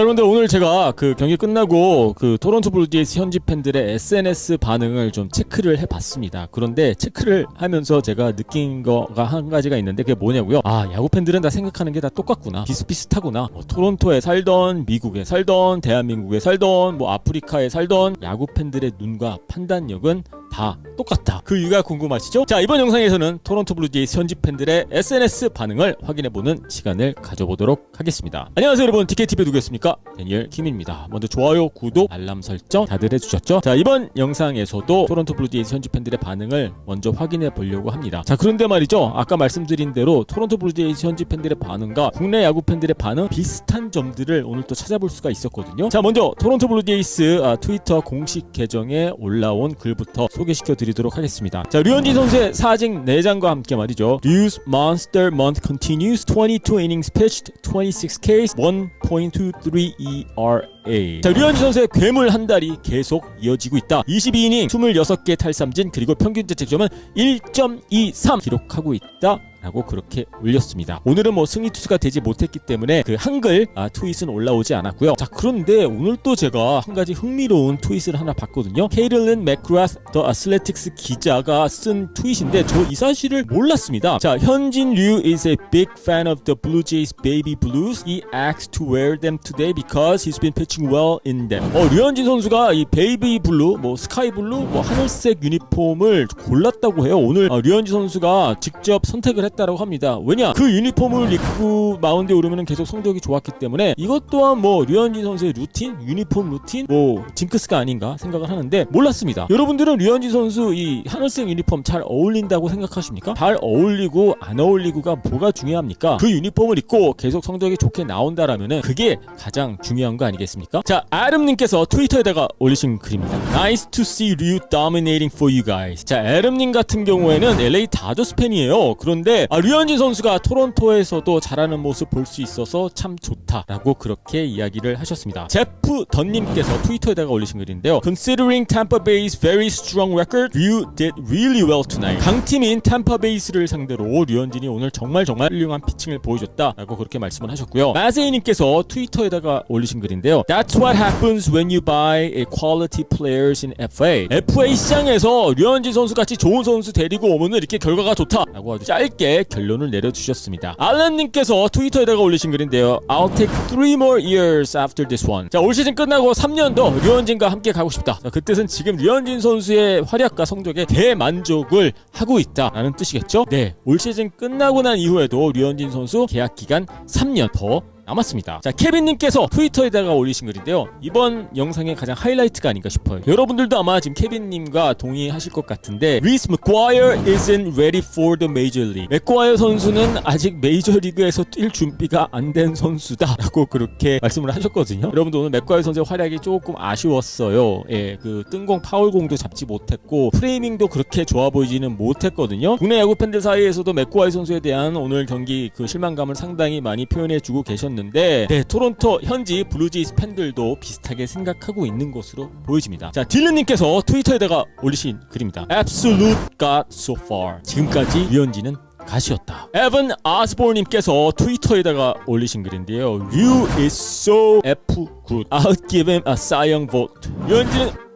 여러분들 오늘 제가 그 경기 끝나고 그 토론토 블루제이스 현지 팬들의 SNS 반응을 좀 체크를 해봤습니다. 그런데 체크를 하면서 제가 느낀 거가 한 가지가 있는데 그게 뭐냐고요? 아 야구 팬들은 다 생각하는 게 다 똑같구나, 비슷비슷하구나. 뭐 토론토에 살던, 미국에 살던, 대한민국에 살던, 뭐 아프리카에 살던 야구 팬들의 눈과 판단력은 다 똑같다. 그 이유가 궁금하시죠? 자 이번 영상에서는 토론토 블루제이스 현지 팬들의 SNS 반응을 확인해보는 시간을 가져보도록 하겠습니다. 안녕하세요 여러분 DKTV 누구였습니까? 데니엘 킴입니다. 먼저 좋아요, 구독, 알람 설정 다들 해주셨죠? 자 이번 영상에서도 토론토 블루제이스 현지 팬들의 반응을 먼저 확인해 보려고 합니다. 자 그런데 말이죠. 아까 말씀드린 대로 토론토 블루제이스 현지 팬들의 반응과 국내 야구 팬들의 반응 비슷한 점들을 오늘 또 찾아볼 수가 있었거든요. 자 먼저 토론토 블루제이스 아, 트위터 공식 계정에 올라온 글부터 소개시켜 드리도록 하겠습니다. 자 류현진 선수의 사직 4장과 함께 말이죠. Ryu's Monster Month continues 22 innings pitched 26 Ks 1.23 ERA 자 류현진 선수의 괴물 한 달이 계속 이어지고 있다. 22이닝 26개 탈삼진 그리고 평균 자책점은 1.23 기록하고 있다. 라고 그렇게 올렸습니다. 오늘은 뭐 승리 투수가 되지 못했기 때문에 그 한글 아, 트윗은 올라오지 않았고요. 자 그런데 오늘 또 제가 한 가지 흥미로운 트윗을 하나 봤거든요. 케이틀린 맥그라스 더 아슬레틱스 기자가 쓴 트윗인데 저 이 사실을 몰랐습니다. 자 현진 류 is a big fan of the Blue Jays baby blues. He asked to wear them today because he's been pitching well in them. 어 류현진 선수가 이 베이비 블루, 뭐 스카이 블루, 뭐 하늘색 유니폼을 골랐다고 해요. 오늘 어, 류현진 선수가 직접 선택을 했 다라고 합니다. 왜냐? 그 유니폼을 입고 마운드에 오르면 계속 성적이 좋았기 때문에 이것 또한 뭐 류현진 선수의 루틴, 유니폼 루틴, 뭐 징크스가 아닌가 생각을 하는데 몰랐습니다. 여러분들은 류현진 선수 이 하늘색 유니폼 잘 어울린다고 생각하십니까? 잘 어울리고 안 어울리고가 뭐가 중요합니까? 그 유니폼을 입고 계속 성적이 좋게 나온다라면은 그게 가장 중요한 거 아니겠습니까? 자, 아름님께서 트위터에다가 올리신 글입니다. Nice to see Ryu dominating for you guys. 자, 아름님 같은 경우에는 LA 다저스 팬이에요. 그런데 아, 류현진 선수가 토론토에서도 잘하는 모습 볼 수 있어서 참 좋다라고 그렇게 이야기를 하셨습니다. 제프 던님께서 트위터에다가 올리신 글인데요. Considering Tampa Bay's very strong record, Ryu did really well tonight. 강팀인 탐파 베이스를 상대로 류현진이 오늘 정말 정말 훌륭한 피칭을 보여줬다라고 그렇게 말씀을 하셨고요. 마세이님께서 트위터에다가 올리신 글인데요. That's what happens when you buy a quality players in FA. FA 시장에서 류현진 선수 같이 좋은 선수 데리고 오면은 이렇게 결과가 좋다라고 아주 짧게 결론을 내려주셨습니다. 알렌님께서 트위터에다가 올리신 글인데요. I'll take three more years after this one. 자, 올 시즌 끝나고 3년 더 류현진과 함께 가고 싶다. 자, 그 뜻은 지금 류현진 선수의 활약과 성적에 대만족을 하고 있다라는 뜻이겠죠? 네, 올 시즌 끝나고 난 이후에도 류현진 선수 계약 기간 3년 더 남았습니다. 자, 케빈님께서 트위터에다가 올리신 글인데요. 이번 영상의 가장 하이라이트가 아닌가 싶어요. 여러분들도 아마 지금 케빈님과 동의하실 것 같은데, 리스 맥과이어 isn't ready for the major league. 맥과이어 선수는 아직 메이저리그에서 뛸 준비가 안 된 선수다 라고 그렇게 말씀을 하셨거든요. 여러분들 오늘 맥과이어 선수의 활약이 조금 아쉬웠어요. 예, 그 뜬공 파울공도 잡지 못했고 프레이밍도 그렇게 좋아 보이지는 못했거든요. 국내 야구 팬들 사이에서도 맥과이어 선수에 대한 오늘 경기 그 실망감을 상당히 많이 표현해주고 계셨는데. 네, 토론토 현지 블루제이스 팬들도 비슷하게 생각하고 있는 것으로 보여집니다. 자, 딜런님께서 트위터에다가 올리신 글입니다. Absolute God so far. 지금까지 류현진은 가시였다. 에van 아스볼님께서 트위터에다가 올리신 글인데요. Ryu is so F good. I'll give him a Cy Young vote. 류현진은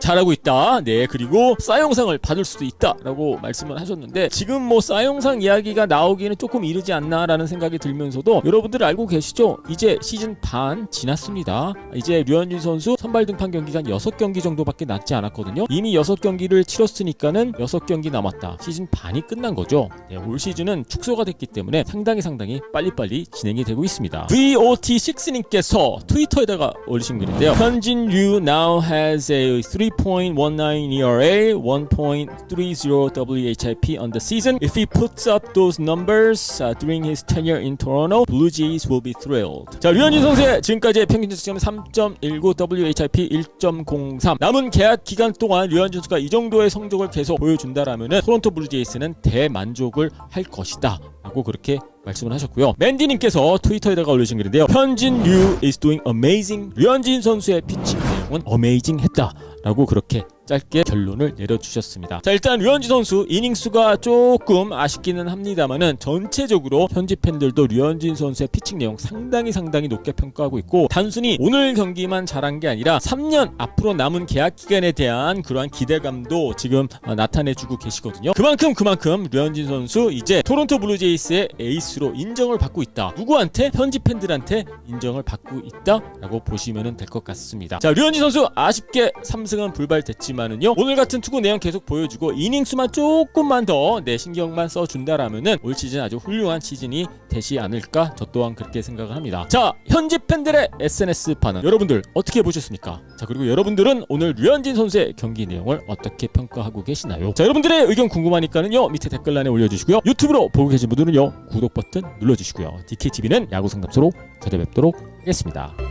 잘하고 있다. 네, 그리고 싸영상을 받을 수도 있다라고 말씀을 하셨는데 지금 뭐 싸영상 이야기가 나오기는 조금 이르지 않나라는 생각이 들면서도 여러분들 알고 계시죠? 이제 시즌 반 지났습니다. 이제 류현진 선수 선발 등판 경기가 6경기 정도밖에 남지 않았거든요. 이미 6경기를 치렀으니까는 6경기 남았다. 시즌 반이 끝난 거죠. 네, 올 시즌은 축소가 됐기 때문에 상당히 상당히 빨리빨리 진행이 되고 있습니다. VOT6님께서 트위터에다가 올리신 글인데요. 현진 류 now has a 3.19 ERA, 1.30 WHIP on the season. If he puts up those numbers uh, during his tenure in Toronto, Blue Jays will be thrilled. 자, 류현진 선수의 지금까지의 평균 자책점은 3.19 WHIP 1.03. 남은 계약 기간 동안 류현진 선수가 이 정도의 성적을 계속 보여준다라면은 토론토 블루제이스는 대만족을 할 것이다. 라고 그렇게 말씀을 하셨고요. 맨디님께서 트위터에다가 올리신 글인데요. 현진 류 is doing amazing. 류현진 선수의 피칭 내용은 amazing 했다. 라고 그렇게 짧게 결론을 내려주셨습니다. 자 일단 류현진 선수 이닝 수가 조금 아쉽기는 합니다만은 전체적으로 현지 팬들도 류현진 선수의 피칭 내용 상당히 상당히 높게 평가하고 있고 단순히 오늘 경기만 잘한 게 아니라 3년 앞으로 남은 계약 기간에 대한 그러한 기대감도 지금 어, 나타내주고 계시거든요. 그만큼 그만큼 류현진 선수 이제 토론토 블루제이스의 에이스로 인정을 받고 있다. 누구한테 현지 팬들한테 인정을 받고 있다라고 보시면 될 것 같습니다. 자 류현진 선수 아쉽게 3승은 불발됐지만 은요 오늘 같은 투구 내용 계속 보여주고 이닝 수만 조금만 더 내 신경만 써준다라면은 올 시즌 아주 훌륭한 시즌이 되지 않을까 저 또한 그렇게 생각을 합니다. 자 현지 팬들의 SNS 반응 여러분들 어떻게 보셨습니까? 자 그리고 여러분들은 오늘 류현진 선수의 경기 내용을 어떻게 평가하고 계시나요? 자 여러분들의 의견 궁금하니까는요 밑에 댓글란에 올려주시고요 유튜브로 보고 계신 분들은요 구독 버튼 눌러주시고요 DKTV는 야구 상담소로 찾아뵙도록 하겠습니다.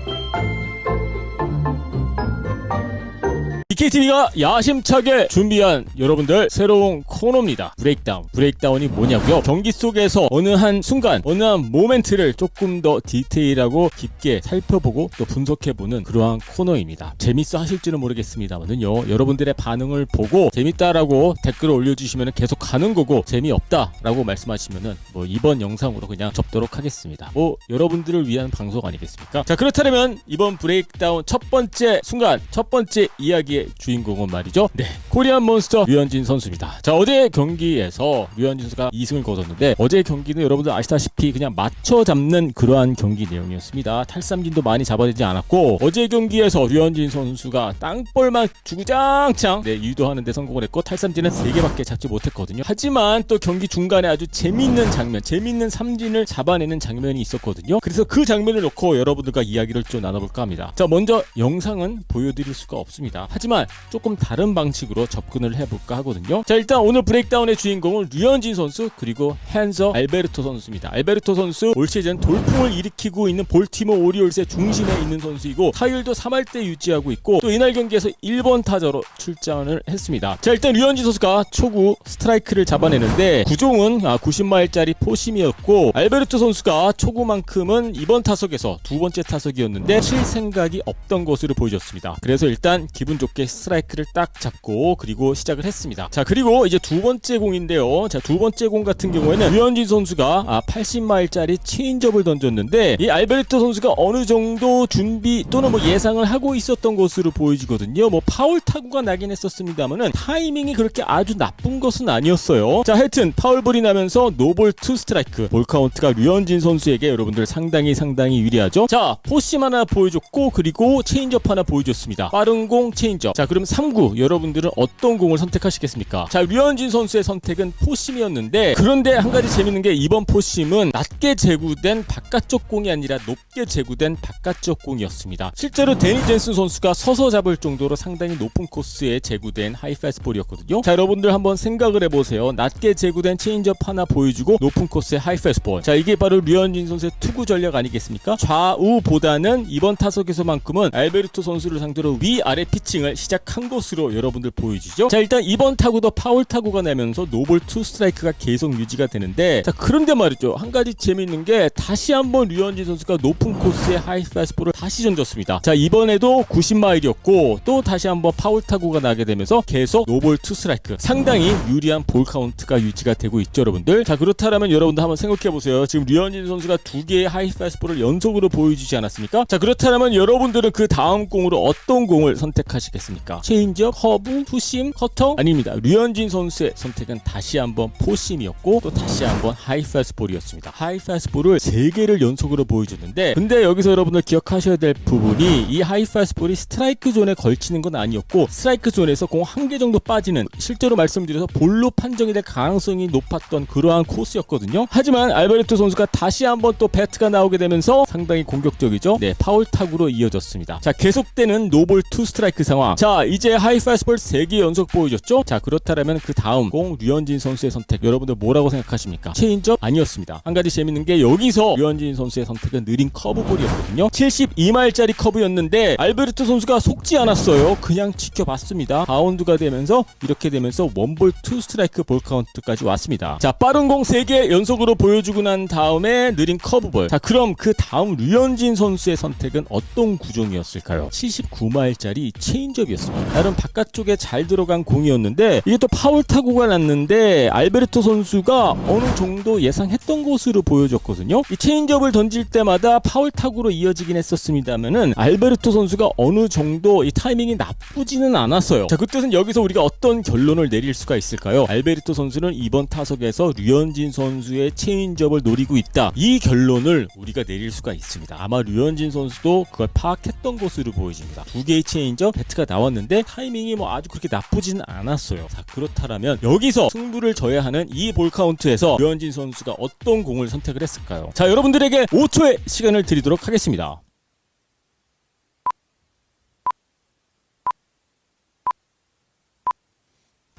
DKTV가 야심차게 준비한 여러분들 새로운 코너입니다. 브레이크다운. 브레이크다운이 뭐냐고요? 경기 속에서 어느 한 순간, 어느 한 모멘트를 조금 더 디테일하고 깊게 살펴보고 또 분석해보는 그러한 코너입니다. 재밌어 하실지는 모르겠습니다만은요. 여러분들의 반응을 보고 재밌다라고 댓글을 올려주시면 계속 가는 거고 재미없다라고 말씀하시면은 뭐 이번 영상으로 그냥 접도록 하겠습니다. 뭐 여러분들을 위한 방송 아니겠습니까? 자 그렇다면 이번 브레이크다운 첫 번째 순간, 첫 번째 이야기 의 주인공은 말이죠. 네, 코리안 몬스터 류현진 선수입니다. 자 어제 경기에서 류현진 선수가 2승을 거뒀는데 어제 경기는 여러분들 아시다시피 그냥 맞춰 잡는 그러한 경기 내용이었습니다. 탈삼진도 많이 잡아내지 않았고 어제 경기에서 류현진 선수가 땅볼만 주구장창 네, 유도하는데 성공을 했고 탈삼진은 3개밖에 잡지 못했거든요. 하지만 또 경기 중간에 아주 재밌는 장면, 재밌는 삼진을 잡아내는 장면이 있었거든요. 그래서 그 장면을 놓고 여러분들과 이야기를 좀 나눠볼까 합니다. 자 먼저 영상은 보여드릴 수가 없습니다. 하지만 조금 다른 방식으로 접근을 해볼까 하거든요. 자 일단 오늘 브레이크다운의 주인공은 류현진 선수 그리고 헨서 알베르토 선수입니다. 알베르토 선수 올 시즌 돌풍을 일으키고 있는 볼티모 오리올스의 중심에 있는 선수이고 타율도 3할대 유지하고 있고 또 이날 경기에서 1번 타자로 출장을 했습니다. 자 일단 류현진 선수가 초구 스트라이크를 잡아내는데 구종은 아, 90마일짜리 포심이었고 알베르토 선수가 초구만큼은 이번 타석에서 두 번째 타석이었는데 칠 생각이 없던 것으로 보여졌습니다. 그래서 일단 기분 좋게 스트라이크를 딱 잡고 그리고 시작을 했습니다. 자 그리고 이제 두 번째 공인데요. 자 두 번째 공 같은 경우에는 류현진 선수가 아, 80마일짜리 체인지업을 던졌는데 이 알베르토 선수가 어느 정도 준비 또는 뭐 예상을 하고 있었던 것으로 보여지거든요. 뭐 파울 타구가 나긴 했었습니다만은 타이밍이 그렇게 아주 나쁜 것은 아니었어요. 자 하여튼 파울볼이 나면서 노볼 투 스트라이크 볼 카운트가 류현진 선수에게 여러분들 상당히 상당히 유리하죠. 자 포심 하나 보여줬고 그리고 체인지업 하나 보여줬습니다. 빠른 공 체인 자 그럼 3구 여러분들은 어떤 공을 선택하시겠습니까? 자 류현진 선수의 선택은 포심이었는데 그런데 한 가지 재밌는 게 이번 포심은 낮게 제구된 바깥쪽 공이 아니라 높게 제구된 바깥쪽 공이었습니다. 실제로 데니 젠슨 선수가 서서 잡을 정도로 상당히 높은 코스에 제구된 하이 패스볼이었거든요. 자 여러분들 한번 생각을 해보세요. 낮게 제구된 체인지업 하나 보여주고 높은 코스의 하이 패스볼. 자 이게 바로 류현진 선수의 투구 전략 아니겠습니까? 좌우보다는 이번 타석에서만큼은 알베르토 선수를 상대로 위아래 피칭을 시작한 것으로 여러분들 보여주죠. 자 일단 이번 타구도 파울 타구가 나면서 노볼 투 스트라이크가 계속 유지가 되는데 자 그런데 말이죠. 한 가지 재밌는 게 다시 한번 류현진 선수가 높은 코스의 하이패스볼을 다시 던졌습니다. 자 이번에도 90마일이었고 또 다시 한번 파울 타구가 나게 되면서 계속 노볼 투 스트라이크 상당히 유리한 볼 카운트가 유지가 되고 있죠 여러분들 자 그렇다면 여러분들 한번 생각해 보세요 지금 류현진 선수가 두 개의 하이 패스볼을 연속으로 보여주지 않았습니까 자 그렇다면 여러분들은 그 다음 공으로 어떤 공을 선택하시겠습니까 체인지업 커브 투심 커터 아닙니다 류현진 선수의 선택은 다시 한번 포심이었고 또 다시 한번 하이 패스볼이었습니다 하이 패스볼을 세 개를 연속으로 보여줬는데 근데 여기서 여러분들 기억하셔야 될 부분이 이 하이 패스볼이 스트라이크 존에 걸치는 건 아니었고 스트라이크 존에서 공 한 개 정도 빠지는 실제로 말씀드려서 볼로 판정이 될 가능성이 높았던 그러한 코스였거든요. 하지만 알베르토 선수가 다시 한번 또 배트가 나오게 되면서 상당히 공격적이죠. 네, 파울 타구로 이어졌습니다. 자, 계속되는 노볼 투 스트라이크 상황. 자, 이제 하이 패스볼 3개 연속 보여줬죠? 자, 그렇다면 그 다음 공 류현진 선수의 선택 여러분들 뭐라고 생각하십니까? 체인지업 아니었습니다. 한 가지 재밌는 게 여기서 류현진 선수의 선택은 느린 커브볼이었거든요. 72마일짜리 커브였는데 알베르토 선수가 속지 않았어요. 그냥 지켜봤습니다. 바운드가 되면서 이렇게 되면서 원볼 투 스트라이크 볼 카운트까지 왔습니다. 자, 빠른 공 3개 연속으로 보여주고 난 다음에 느린 커브볼. 자, 그럼 그 다음 류현진 선수의 선택은 어떤 구종이었을까요? 79마일짜리 체인지 업 충격이었습니다. 나름 바깥쪽에 잘 들어간 공이었는데 이게 또 파울 타구가 났는데 알베르토 선수가 어느 정도 예상했던 것으로 보여졌거든요. 이 체인지업을 던질 때마다 파울 타구로 이어지긴 했었습니다만은 알베르토 선수가 어느 정도 이 타이밍이 나쁘지는 않았어요. 자, 그 뜻은 여기서 우리가 어떤 결론을 내릴 수가 있을까요? 알베르토 선수는 이번 타석에서 류현진 선수의 체인지업을 노리고 있다. 이 결론을 우리가 내릴 수가 있습니다. 아마 류현진 선수도 그걸 파악했던 것으로 보여집니다. 두 개의 체인지업 배트가 나 왔는데 타이밍이 뭐 아주 그렇게 나쁘지는 않았어요. 자, 그렇다면 여기서 승부를 져야 하는 이 볼 카운트에서 류현진 선수가 어떤 공을 선택을 했을까요? 자, 여러분들에게 5초의 시간을 드리도록 하겠습니다.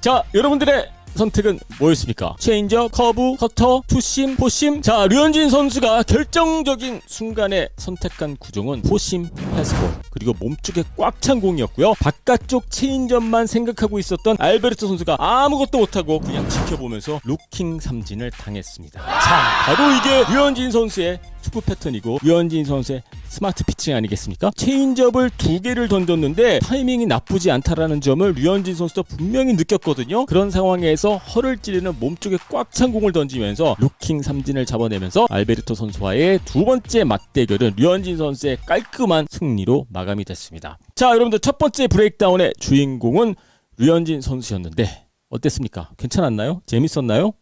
자, 여러분들의 선택은 뭐였습니까? 체인저, 커브, 커터, 투심, 포심. 자, 류현진 선수가 결정적인 순간에 선택한 구종은 포심 패스볼. 그리고 몸쪽에 꽉 찬 공이었고요. 바깥쪽 체인점만 생각하고 있었던 알베르토 선수가 아무것도 못하고 그냥 지켜보면서 루킹 삼진을 당했습니다. 자, 바로 이게 류현진 선수의 투구 패턴이고 류현진 선수의 스마트 피칭 아니겠습니까? 체인지업을 두 개를 던졌는데 타이밍이 나쁘지 않다라는 점을 류현진 선수도 분명히 느꼈거든요. 그런 상황 에서 허를 찌르는 몸쪽에 꽉 찬 공을 던지면서 루킹 삼진을 잡아내면서 알베르토 선수와의 두 번째 맞대결은 류현진 선수의 깔끔한 승리로 마감이 됐습니다. 자, 여러분들 첫 번째 브레이크다운의 주인공은 류현진 선수였는데 어땠습니까? 괜찮았나요? 재밌었나요?